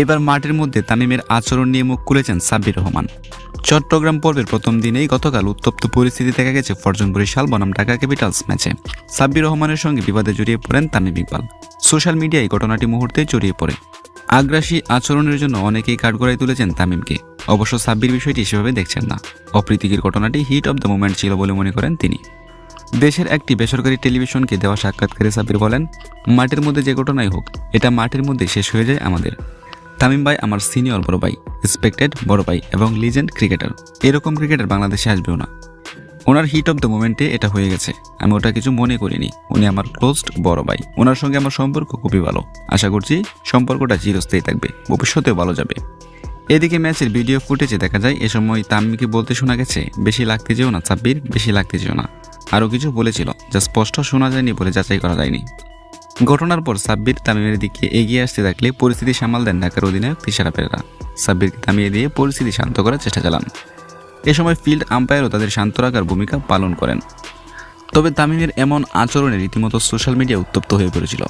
এবার মাঠের মধ্যে তামিমের আচরণ নিয়ে মুখ খুলেছেন সাব্বির রহমান। চট্টগ্রাম পর্বের প্রথম দিনেই গতকাল উত্তপ্ত পরিস্থিতি দেখা গেছে ফরজুন বরিশাল, বনাম ঢাকা ক্যাপিটালস ম্যাচে। সাব্বির রহমানের সঙ্গে বিবাদে জড়িয়ে পড়েন তামিম ইকবাল। সোশ্যাল মিডিয়ায় ঘটনাটি মুহূর্তে জড়িয়ে পড়ে। আগ্রাসী আচরণের জন্য অনেকেই কাঠগড়ায় তুলেছেন তামিমকে। অবশ্য সাব্বির বিষয়টি সেভাবে দেখছেন না। অপ্রীতিকর ঘটনাটি হিট অব দ্য মোমেন্ট ছিল বলে মনে করেন তিনি। দেশের একটি বেসরকারি টেলিভিশনকে দেওয়া সাক্ষাৎকারে সাব্বির বলেন, মাঠের মধ্যে যে ঘটনাই হোক, এটা মাঠের মধ্যে শেষ হয়ে যায় আমাদের। তামিম ভাই আমার সিনিয়র বড় ভাই রেসপেক্টেড বড় ভাই এবং লিজেন্ড ক্রিকেটার এরকম ক্রিকেটার বাংলাদেশে আসবেও না। ওনার হিট অফ দ্য মোমেন্টে এটা হয়ে গেছে। আমি ওটা কিছু মনে করিনি। উনি আমার ক্লোজড বড় ভাই। ওনার সঙ্গে আমার সম্পর্ক খুবই ভালো। আশা করছি সম্পর্কটা চিরস্থায়ী থাকবে। ভবিষ্যতেও ভালো যাবে। এদিকে ম্যাচের ভিডিও ফুটেজে দেখা যায়, এ সময় তামিমকে বলতে শোনা গেছে, বেশি লাগতে যেও না সাব্বির, বেশি লাগতে যেও না। আরও কিছু বলেছিল, যা স্পষ্ট শোনা যায়নি বলে যাচাই করা যায়নি। ঘটনার পর সাব্বির তামিমের দিকে এগিয়ে আসতে থাকলে পরিস্থিতি সামাল দেন ঢাকার অধিনায়ক তিশারা পেরেরা। সাব্বিরকে থামিয়ে দিয়ে পরিস্থিতি শান্ত করার চেষ্টা চালান। এ সময় ফিল্ড আম্পায়ারও তাদের শান্ত রাখার ভূমিকা পালন করেন। তবে তামিমের এমন আচরণে রীতিমতো সোশ্যাল মিডিয়া উত্তপ্ত হয়ে পড়েছিল।